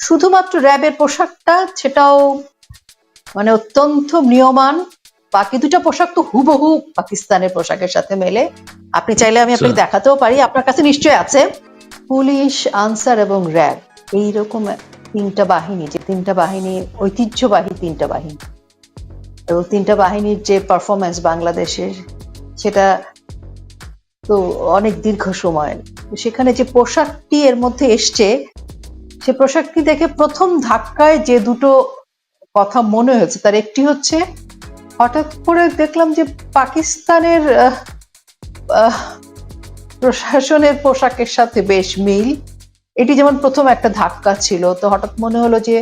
শুধুমাত্র র্যাবের পোশাকটা সেটাও মানে অত্যন্ত নিয়মান। বাকি দুটা পোশাক তো হুবহু পাকিস্তানের পোশাকের সাথে মেলে। আপনি চাইলে আমি আপনাকে। দেখাতেও পারি আপনার কাছে নিশ্চয় আছে। পুলিশ আনসার এবং র্যাব এইরকম তিনটা বাহিনী যে তিনটা বাহিনী ঐতিহ্যবাহী তিনটা বাহিনী। এবং তিনটা বাহিনীর যে পারফরমেন্স বাংলাদেশের সেটা তো অনেক দীর্ঘ সময়। সেখানে যে পোশাকটি এর মধ্যে এসছে সে পোশাকটি দেখে প্রথম ধাক্কায় যে দুটো কথা মনে হয়েছে, তার একটি হচ্ছে, হঠাৎ করে দেখলাম যে পাকিস্তানের প্রশাসনের পোশাকের সাথে বেশ মিল। এটি যেমন প্রথম একটা ধাক্কা ছিল, তো হঠাৎ মনে হলো যে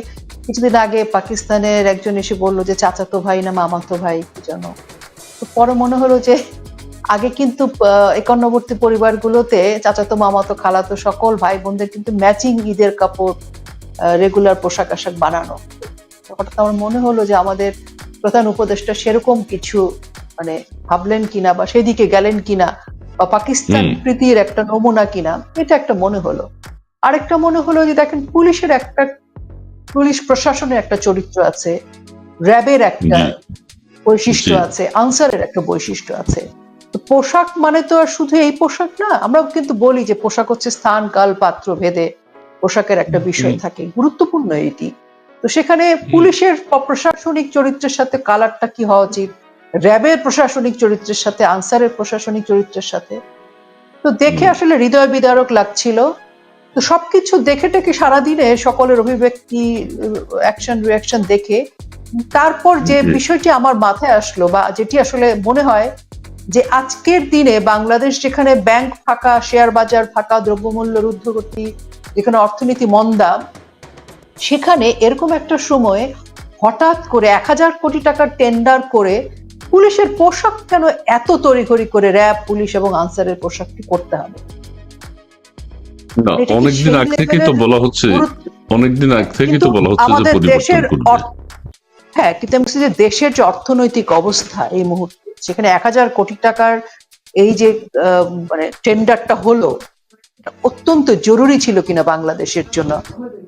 কিছুদিন আগে পাকিস্তানের একজন এসে বলল যে চাচাতো ভাই না মামাতো ভাই, কি যেন। তো পরে মনে হলো যে আগে কিন্তু একান্নবর্তী পরিবারগুলোতে চাচাতো মামাতো খালাতো সকল ভাই বোনদের কিন্তু ম্যাচিং ঈদের কাপড় রেগুলার পোশাক আশাক বানানো। হঠাৎ আমার মনে হলো যে আমাদের প্রধান উপদেষ্টা সেরকম কিছু মানে ভাবলেন কিনা বা সেদিকে গেলেন কিনা বা পাকিস্তান। প্রীতির একটা নমুনা কিনা এটা একটা মনে হলো। আরেকটা মনে হলো যে দেখেন পুলিশের একটা পুলিশ প্রশাসনের একটা চরিত্র আছে র্যাবের একটা বৈশিষ্ট্য আছে আনসারের একটা বৈশিষ্ট্য আছে। পোশাক মানে তো আর শুধু এই পোশাক না আমরা কিন্তু বলি যে পোশাক হচ্ছে স্থান কাল পাত্র ভেদে। পোশাকের একটা বিষয় থাকে গুরুত্বপূর্ণ এটি। তো সেখানে পুলিশের প্রশাসনিক চরিত্রের সাথে কালারটা কি হওয়া উচিত? র্যাবের প্রশাসনিক চরিত্রের সাথে আনসারের প্রশাসনিক চরিত্রের সাথে? তো দেখে আসলে হৃদয় বিদারক লাগছিল। তো সবকিছু দেখে টেকে সারাদিনে সকলের অভিব্যক্তি অ্যাকশন রিয়াকশন দেখে। তারপর যে বিষয়টি আমার মাথায় আসলো বা যেটি আসলে মনে হয় যে আজকের দিনে বাংলাদেশ যেখানে ব্যাংক ফাঁকা শেয়ার বাজার ফাঁকা দ্রব্যমূল্যের ঊর্ধ্বগতি যেখানে অর্থনীতি মন্দা সেখানে এরকম একটা সময়ে হঠাৎ করে এক হাজার কোটি টাকার টেন্ডার করে পুলিশের পোশাক কেন এত তড়িঘড়ি করে র্যাব পুলিশ এবং আনসারের পোশাকটি করতে হবে? অনেকদিন আগ থেকেই তো বলা হচ্ছে অনেকদিন আগ থেকেই তো বলা হচ্ছে যে আমাদের পরিবর্তন করবে হ্যাঁ কিন্তু আমি যে দেশের যে অর্থনৈতিক অবস্থা এই মুহূর্তে সেখানে এক হাজার কোটি টাকার এই যে মানে টেন্ডারটা হলো অত্যন্ত জরুরি ছিল কিনা বাংলাদেশের জন্য।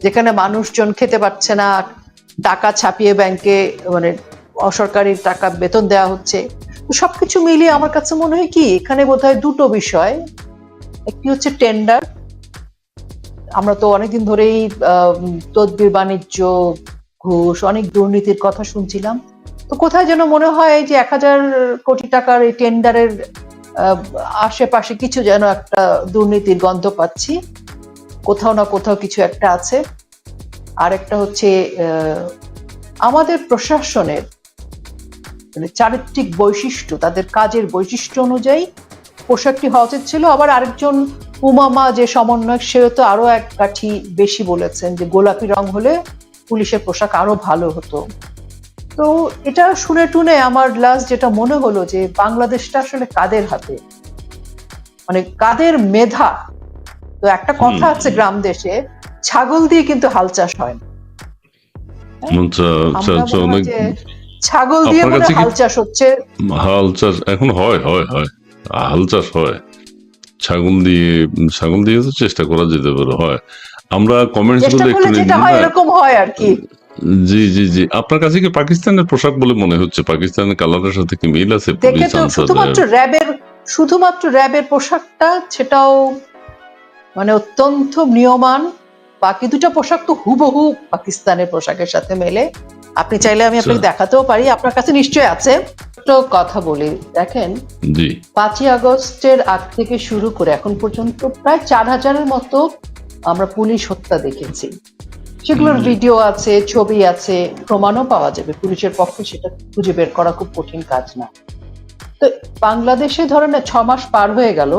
যেখানে মানুষজন খেতে পারছে না, টাকা ছাপিয়ে ব্যাংকে মানে অসরকারি টাকা বেতন দেওয়া হচ্ছে। সবকিছু মিলিয়ে আমার কাছে মনে হয় কি, এখানে বোধহয় দুটো বিষয়। একটি হচ্ছে টেন্ডার। আমরা তো অনেকদিন ধরেই তদবির, বাণিজ্য, ঘুষ, অনেক দুর্নীতির কথা শুনছিলাম। তো কোথায় যেন মনে হয় যে এক হাজার কোটি টাকার এই টেন্ডারের আশেপাশে কিছু যেন একটা দুর্নীতির গন্ধ পাচ্ছি। কোথাও না কোথাও কিছু একটা আছে। আর একটা হচ্ছে আমাদের প্রশাসনের মানে চারিত্রিক বৈশিষ্ট্য, তাদের কাজের বৈশিষ্ট্য অনুযায়ী পোশাকটি হওয়া উচিত ছিল। আবার আরেকজন উমামা যে সমন্বয়ক, সেও তো আরও এক কাঠি বেশি বলেছেন যে গোলাপি রং হলে পুলিশের পোশাক আরও ভালো হতো। তো এটা শুনে টুনে আমার লাস্ট যেটা মনে হলো যে বাংলাদেশটা আসলে কাদের হাতে? মানে কাদের মেধা? তো একটা কথা আছে গ্রাম দেশে ছাগল দিয়ে কিন্তু হাল চাষ হয় না। হয়? ছাগল দিয়ে হাল চাষ হচ্ছে। হাল চাষ এখন হয় হয় হয়। হাল চাষ হয়। ছাগল দিয়ে ছাগল দিয়ে তো চেষ্টা করা যেতে পারে হয়। আমরা কমেন্টসগুলো একটু হয়। এরকম হয় আর কি। জি জি জি। আপনার কাছে কি পাকিস্তানের পোশাক বলে মনে হচ্ছে? পাকিস্তানের কালারের সাথে কি মিল আছে? দেখে তো শুধুমাত্র র্যাবের শুধুমাত্র র্যাবের পোশাকটা সেটাও মানে অত্যন্ত নিয়মান বাকি দুটা পোশাক তো হুবহু পাকিস্তানের পোশাকের সাথে মেলে। আপনি চাইলে আমি আপনাকে আচ্ছা। দেখাতেও পারি। আপনার কাছে নিশ্চয়ই আছে। তো কথা বলি। দেখেন জি। পাঁচই আগস্টের আগ থেকে শুরু করে এখন পর্যন্ত প্রায় চার হাজারের মতো আমরা পুলিশ হত্যা দেখেছি। সেগুলোর ভিডিও আছে ছবি আছে প্রমাণও পাওয়া যাবে। পুলিশের পক্ষে সেটা খুঁজে বের করা খুব কঠিন কাজ না। তো বাংলাদেশে ধরেন ছ মাস পার হয়ে গেল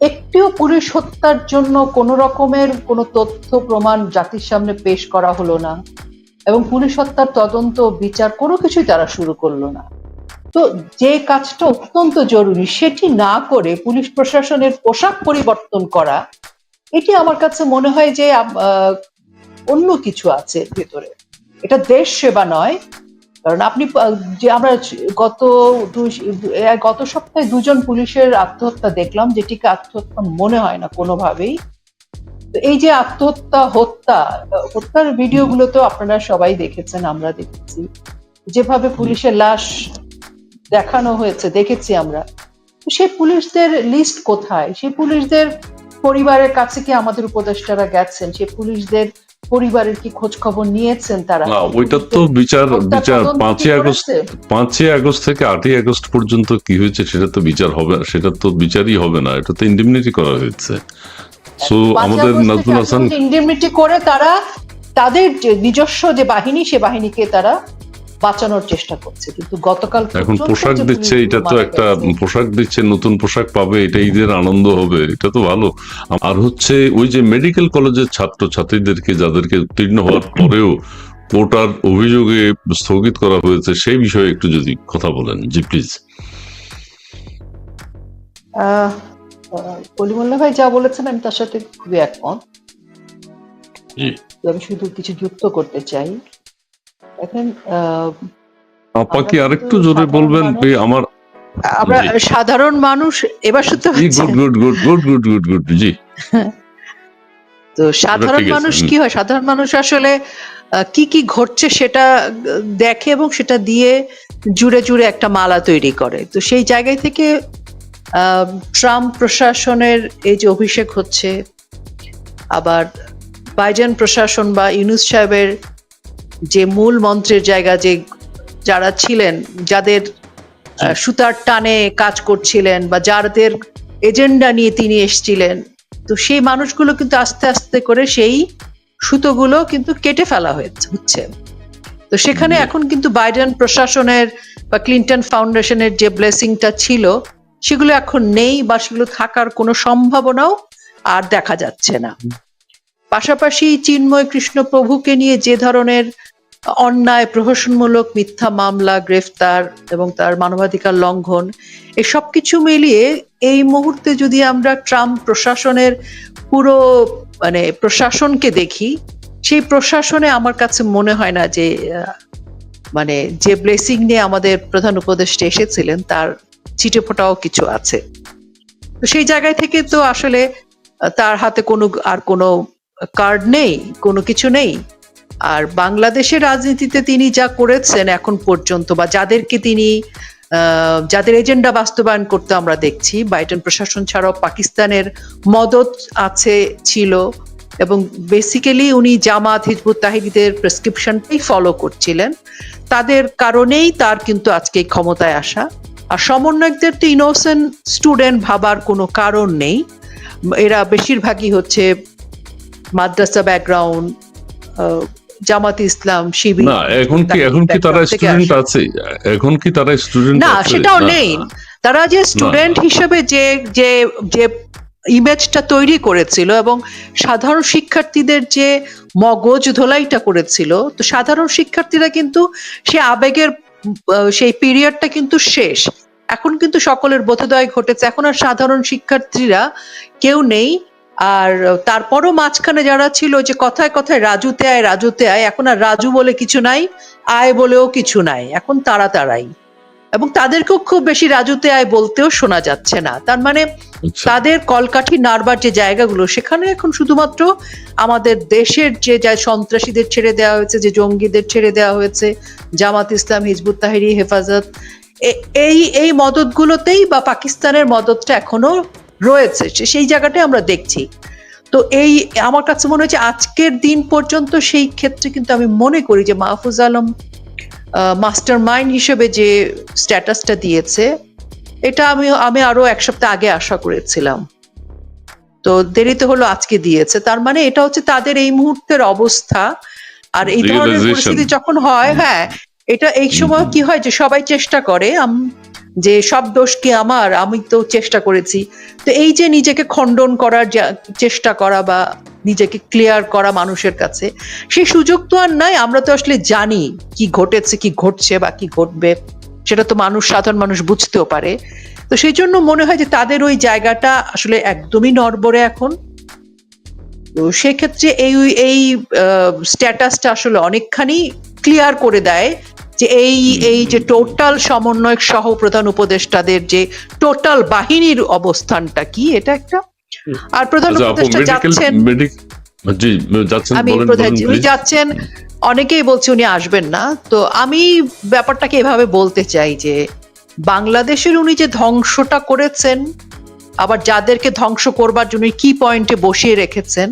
একটিও পুলিশ হত্যার জন্য কোন রকমের কোনো তথ্য প্রমাণ জাতির সামনে পেশ করা হলো না এবং পুলিশ হত্যার তদন্ত বিচার কোনো কিছুই তারা শুরু করল না। তো যে কাজটা অত্যন্ত জরুরি সেটি না করে পুলিশ প্রশাসনের পোশাক পরিবর্তন করা এটি আমার কাছে মনে হয় যে অন্য কিছু আছে ভেতরে। এটা দেশ সেবা নয়, কারণ আপনি যে আমরা গত গত সপ্তাহে দুজন পুলিশের আত্মহত্যা দেখলাম যেটিকে আত্মহত্যা মনে হয় না কোনোভাবেই। এই যে আত্মহত্যা, হত্যা, হত্যার ভিডিওগুলো তো আপনারা সবাই দেখেছেন, আমরা দেখেছি। যেভাবে পুলিশের লাশ দেখানো হয়েছে, দেখেছি আমরা। সেই পুলিশদের লিস্ট কোথায়? সেই পুলিশদের পরিবারের কাছে কি আমাদের উপদেষ্টারা গেছেন? সেই পুলিশদের পরিবারের কি খোঁজ খবর নিয়েছেন তারা? না ওইটা তো বিচার বিচার পাঁচই আগস্ট পাঁচই আগস্ট থেকে আটই আগস্ট পর্যন্ত কি হয়েছে সেটা তো বিচার হবে সেটা তো বিচারই হবে না এটা তো ইন্ডিমিনিটি করা হয়েছে। সো আমাদের নাজমুল হাসান ইন্ডিমনিটি করে তারা তাদের যে নিজস্ব যে বাহিনী সে বাহিনীকে তারা বাঁচানোর চেষ্টা করছে কিন্তু গতকাল এখন পোশাক দিচ্ছে এটা তো একটা পোশাক দিচ্ছে নতুন পোশাক পাবে এটা ঈদের আনন্দ হবে এটা তো ভালো। আর হচ্ছে ওই যে মেডিকেল কলেজের ছাত্র ছাত্রীদেরকে যাদেরকে উত্তীর্ণ হওয়ার পরেও কোটার অভিযোগে স্থগিত করা হয়েছে সেই বিষয়ে একটু যদি কথা বলেন জি প্লিজ। আহ, আহ, ভাই যা বলেছেন আমি তার সাথে খুবই একমত। জি। আমি শুধু কিছু যুক্ত করতে চাই এখন আপা কি আরেকটু জোরে সাধারণ বলবেন? মানুষ- আমার আমরা সাধারণ মানুষ এবার শুনতে পাচ্ছেন? Good good good good good good good জি। তো সাধারণ মানুষ কি হয়? সাধারণ মানুষ আসলে আহ, কি কি ঘটছে সেটা দেখে এবং সেটা দিয়ে জুড়ে জুড়ে একটা মালা তৈরি করে। তো সেই জায়গায় থেকে আহ, ট্রাম্প প্রশাসনের এই যে অভিষেক হচ্ছে আবার বাইডেন প্রশাসন বা ইউনুস সাহেবের যে মূল মন্ত্রের জায়গা যে যারা ছিলেন যাদের সুতার টানে কাজ করছিলেন বা যাদের এজেন্ডা নিয়ে তিনি এসেছিলেন তো সেই মানুষগুলো কিন্তু আস্তে আস্তে করে সেই সুতোগুলো কিন্তু কেটে ফেলা হয়েছে হচ্ছে। তো সেখানে এখন কিন্তু বাইডেন প্রশাসনের বা ক্লিন্টন ফাউন্ডেশনের যে ব্লেসিংটা ছিল সেগুলো এখন নেই বা সেগুলো থাকার কোনো সম্ভাবনাও আর দেখা যাচ্ছে না। পাশাপাশি চিন্ময় কৃষ্ণ প্রভুকে নিয়ে যে ধরনের অন্যায় প্রহসনমূলক মিথ্যা মামলা, গ্রেফতার এবং তার মানবাধিকার লঙ্ঘন, এসব কিছু মিলিয়ে এই মুহূর্তে যদি আমরা ট্রাম্প প্রশাসনের পুরো মানে প্রশাসনকে দেখি, সেই প্রশাসনে আমার কাছে মনে হয় না যে মানে যে ব্লেসিং নিয়ে আমাদের প্রধান উপদেষ্টা এসেছিলেন, তার ছিটে ফোটাও কিছু আছে। সেই জায়গায় থেকে তো আসলে তার হাতে কোনো, আর কোনো কার্ড নেই, কোনো কিছু নেই। আর বাংলাদেশের রাজনীতিতে তিনি যা করেছেন এখন পর্যন্ত বা যাদেরকে তিনি যাদের এজেন্ডা বাস্তবায়ন করতে আমরা দেখছি, বাইডেন প্রশাসন ছাড়াও পাকিস্তানের মদত আছে, ছিল। এবং বেসিক্যালি উনি জামাত, হিজবুত তাহিরিদের প্রেসক্রিপশনটাই ফলো করছিলেন। তাদের কারণেই তার কিন্তু আজকে ক্ষমতায় আসা। আর সমন্বয়কদের তো ইনোসেন্ট স্টুডেন্ট ভাবার কোনো কারণ নেই। এরা বেশিরভাগই হচ্ছে মাদ্রাসা ব্যাকগ্রাউন্ড জামাত ইসলাম শিবির। না এখন কি এখন কি তারা স্টুডেন্ট আছে? এখন কি তারা স্টুডেন্ট না সেটাও নেই। তারা যে স্টুডেন্ট হিসেবে যে যে যে ইমেজটা তৈরি করেছিল এবং সাধারণ শিক্ষার্থীদের যে মগজ ধোলাইটা করেছিল তো সাধারণ শিক্ষার্থীরা কিন্তু সে আবেগের সেই পিরিয়ডটা কিন্তু শেষ। এখন কিন্তু সকলের বোধোদয় ঘটেছে। এখন আর সাধারণ শিক্ষার্থীরা কেউ নেই। আর তারপরও মাঝখানে যারা ছিল যে কথায় কথায় রাজুতে আয় রাজুতে আয় এখন আর রাজু বলে কিছু নাই আয় বলেও কিছু নাই এখন তারা তারাই। এবং তাদেরকেও খুব বেশি রাজুতে আয় বলতেও শোনা যাচ্ছে না। তার মানে আচ্ছা। তাদের কলকাঠি নাড়বার যে জায়গাগুলো সেখানে এখন শুধুমাত্র আমাদের দেশের যে যা সন্ত্রাসীদের ছেড়ে দেওয়া হয়েছে যে জঙ্গিদের ছেড়ে দেওয়া হয়েছে জামাত ইসলাম হিজবুত তাহিরি হেফাজত এই এই মদতগুলোতেই বা পাকিস্তানের মদতটা এখনও রয়েছে সেই জায়গাটাই আমরা দেখছি। তো এই আমার কাছে মনে হচ্ছে আজকের দিন পর্যন্ত সেই ক্ষেত্রে কিন্তু আমি মনে করি যে মাহফুজ আলম মাস্টার মাইন্ড হিসেবে যে স্ট্যাটাসটা দিয়েছে এটা আমি আমি আরও এক সপ্তাহ আগে আশা করেছিলাম। তো দেরিতে হলো আজকে দিয়েছে। তার মানে এটা হচ্ছে তাদের এই মুহূর্তের অবস্থা। আর এই ধরনের পরিস্থিতি যখন হয় হ্যাঁ এটা এই সময় কি হয় যে সবাই চেষ্টা করে যে সব দোষ কি আমার? আমি তো চেষ্টা করেছি। তো এই যে নিজেকে খণ্ডন করার চেষ্টা করা বা নিজেকে ক্লিয়ার করা মানুষের কাছে, সেই সুযোগ তো আর নাই। আমরা তো আসলে জানি কি ঘটেছে, কি ঘটছে বা কি ঘটবে। সেটা তো মানুষ, সাধারণ মানুষ বুঝতেও পারে। তো সেই জন্য মনে হয় যে তাদের ওই জায়গাটা আসলে একদমই নড়বড়ে এখন। তো সেক্ষেত্রে এই এই স্ট্যাটাসটা আসলে অনেকখানি ক্লিয়ার করে দেয়। যে এই এই যে টোটাল সমন্বয়ক সহ প্রধান উপদেষ্টাদের যে টোটাল বাহিনীর অবস্থানটা কি এটা একটা? আর প্রধান আচ্ছা উপদেষ্টা যাচ্ছেন? যাচ্ছেন আমি উনি যাচ্ছেন অনেকেই বলছে উনি আসবেন না। তো আমি ব্যাপারটাকে এভাবে বলতে চাই যে বাংলাদেশের উনি যে ধ্বংসটা করেছেন আবার যাদেরকে ধ্বংস করবার জন্য কি পয়েন্টে বসিয়ে রেখেছেন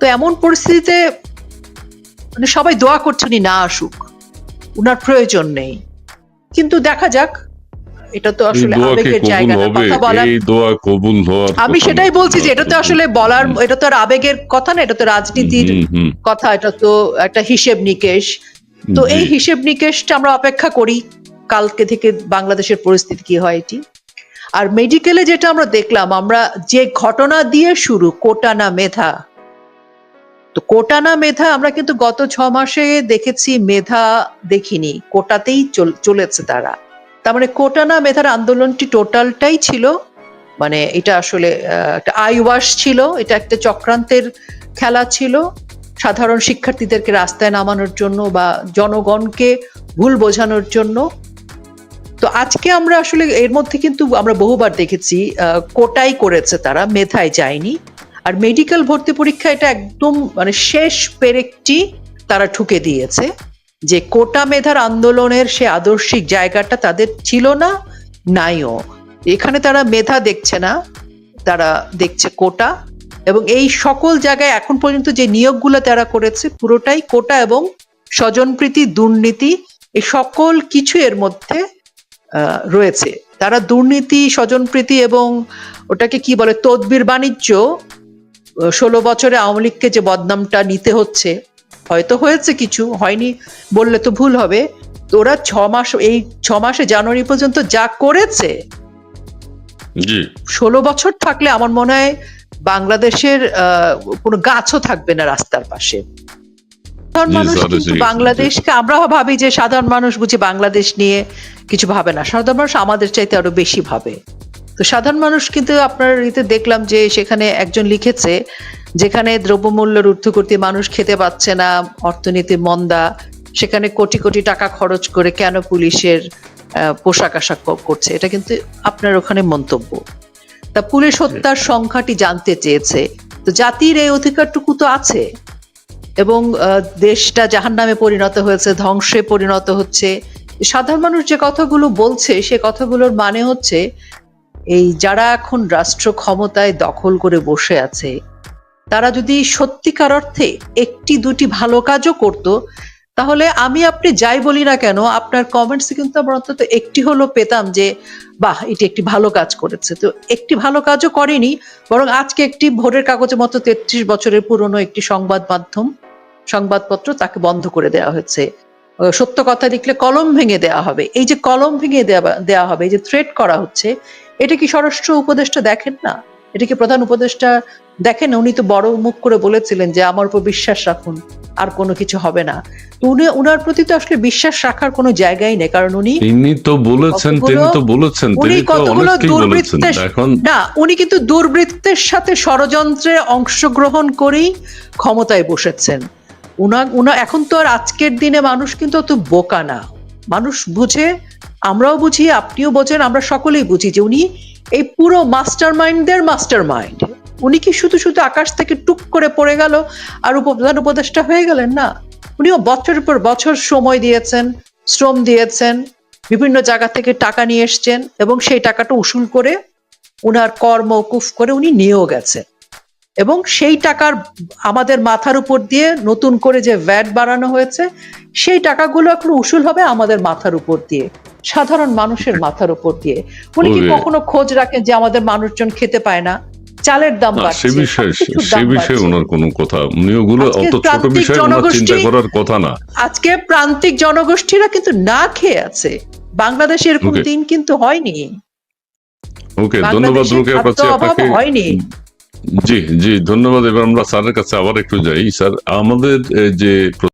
তো এমন পরিস্থিতিতে মানে সবাই দোয়া করছে উনি না আসুক। উনার প্রয়োজন নেই। কিন্তু দেখা যাক এটা তো আসলে আবেগের জায়গা না কথা বলার দোয়া কবুল হওয়ার আমি সেটাই বলছি যে এটা তো আসলে বলার এটা তো আর আবেগের কথা না এটা তো রাজনীতির কথা এটা তো একটা হিসেব নিকেশ। তো এই হিসেব নিকেশটা আমরা অপেক্ষা করি কালকে থেকে বাংলাদেশের পরিস্থিতি কি হয় এটি। আর মেডিকেলে যেটা আমরা দেখলাম আমরা যে ঘটনা দিয়ে শুরু কোটা না মেধা তো কোটা না মেধা আমরা কিন্তু গত ছ মাসে দেখেছি মেধা দেখিনি, কোটাতেই চল- চলেছে তারা। তার মানে কোটা না মেধার আন্দোলনটি টোটালটাই ছিল মানে এটা আসলে একটা আই ওয়াশ ছিল, এটা একটা চক্রান্তের খেলা ছিল। সাধারণ শিক্ষার্থীদেরকে রাস্তায় নামানোর জন্য বা জনগণকে ভুল বোঝানোর জন্য। তো আজকে আমরা আসলে এর মধ্যে কিন্তু আমরা বহুবার দেখেছি কোটাই করেছে তারা, মেধায় যায়নি। আর মেডিকেল ভর্তি পরীক্ষা এটা একদম মানে শেষ পেরেকটি তারা ঠুকে দিয়েছে যে কোটা মেধার আন্দোলনের সে আদর্শিক জায়গাটা তাদের ছিল না, নাইও। এখানে তারা মেধা দেখছে না, তারা দেখছে কোটা এবং এই সকল জায়গায় এখন পর্যন্ত যে নিয়োগগুলো তারা করেছে পুরোটাই কোটা এবং স্বজনপ্রীতি, দুর্নীতি এই সকল কিছু এর মধ্যে রয়েছে। তারা দুর্নীতি, স্বজনপ্রীতি এবং ওটাকে কি বলে, তদবির বাণিজ্য ষোলো বছরে আওয়ামী লীগকে যে বদনামটা নিতে হচ্ছে হয়তো হয়েছে কিছু হয়নি বললে তো ভুল হবে। ওরা ছ মাস এই ছ মাসে জানুয়ারি পর্যন্ত যা করেছে ষোলো বছর থাকলে আমার মনে হয় বাংলাদেশের আহ, কোনো গাছও থাকবে না রাস্তার পাশে। সাধারণ মানুষ। বাংলাদেশকে আমরা ভাবি যে সাধারণ মানুষ বুঝি বাংলাদেশ নিয়ে কিছু ভাবে না। সাধারণ মানুষ আমাদের চাইতে আরও বেশি ভাবে। তো সাধারণ মানুষ কিন্তু আপনার ইতে দেখলাম যে সেখানে একজন লিখেছে যেখানে দ্রব্যমূল্যের ঊর্ধ্বগতি মানুষ খেতে পাচ্ছে না অর্থনীতি মন্দা সেখানে কোটি কোটি টাকা খরচ করে কেন পুলিশের পোশাক আশাক করছে? এটা কিন্তু আপনার ওখানে মন্তব্য। তা পুলিশ হত্যার সংখ্যাটি জানতে চেয়েছে। তো জাতির এই অধিকারটুকু তো আছে এবং দেশটা জাহান নামে পরিণত হয়েছে ধ্বংসে পরিণত হচ্ছে। সাধারণ মানুষ যে কথাগুলো বলছে সে কথাগুলোর মানে হচ্ছে এই যারা এখন রাষ্ট্র ক্ষমতায় দখল করে বসে আছে, তারা যদি সত্যিকার অর্থে একটি দুটি ভালো কাজও করত, তাহলে আমি আপনি যাই বলি না কেন, আপনার কমেন্টসে কিন্তু আমরা অন্তত একটি হলো পেতাম যে, বাহ, এটি একটি ভালো কাজ করেছে। তো একটি ভালো কাজও করেনি, বরং আজকে একটি ভোরের কাগজের মতো তেত্রিশ বছরের পুরনো একটি সংবাদ মাধ্যম, সংবাদপত্র তাকে বন্ধ করে দেওয়া হয়েছে। সত্য কথা লিখলে কলম ভেঙে দেওয়া হবে। এই যে কলম ভেঙে দেওয়া দেওয়া হবে, এই যে থ্রেট করা হচ্ছে এটা কি স্বরাষ্ট্র উপদেষ্টা দেখেন না? এটা কি প্রধান উপদেষ্টা দেখেন? উনি তো বড় মুখ করে বলেছিলেন যে আমার উপর বিশ্বাস রাখুন আর কোনো কিছু হবে না। তো উনি উনার প্রতি তো আসলে বিশ্বাস রাখার কোনো জায়গাই নেই কারণ উনি তিনি তো বলেছেন তিনি তো বলেছেন উনি কতগুলো দুর্বৃত্তের না উনি কিন্তু দুর্বৃত্তের সাথে ষড়যন্ত্রে অংশগ্রহণ করেই ক্ষমতায় বসেছেন। উনা উনা এখন তো আর আজকের দিনে মানুষ কিন্তু অত বোকা না। মানুষ বুঝে আমরাও বুঝি, আপনিও বোঝেন, আমরা সকলেই বুঝি যে উনি এই পুরো মাস্টার মাইন্ডদের মাস্টার মাইন্ড উনি কি শুধু শুধু আকাশ থেকে টুক করে পড়ে গেল আর উপপ্রধান উপদেষ্টা হয়ে গেলেন? না। উনিও বছরের পর বছর সময় দিয়েছেন, শ্রম দিয়েছেন, বিভিন্ন জায়গা থেকে টাকা নিয়ে এসছেন এবং সেই টাকাটা উসুল করে উনার কর মৌকুফ করে উনি নিয়েও গেছেন। এবং সেই টাকার আমাদের মাথার উপর দিয়ে নতুন করে যে ভ্যাট বাড়ানো হয়েছে, সেই টাকাগুলো এখন উসুল হবে আমাদের মাথার উপর দিয়ে। সাধারণ মানুষের মাথার উপর দিয়ে। উনি কি কখনো খোঁজ রাখেন যে আমাদের মানুষজন খেতে পায় না? চালের দাম বাড়ছে সে বিষয়ে সে বিষয়ে ওনার কোনো কথা। উনি ওগুলো অত ছোট বিষয়ে ওনার চিন্তা করার কথা না। আজকে প্রান্তিক জনগোষ্ঠীরা কিন্তু না খেয়ে আছে। বাংলাদেশে এরকম দিন কিন্তু হয়নি। ওকে ধন্যবাদ রুকে আপনাকে হয়নি। জি জি ধন্যবাদ। এবার আমরা স্যারের কাছে আবার একটু যাই। স্যার আমাদের যে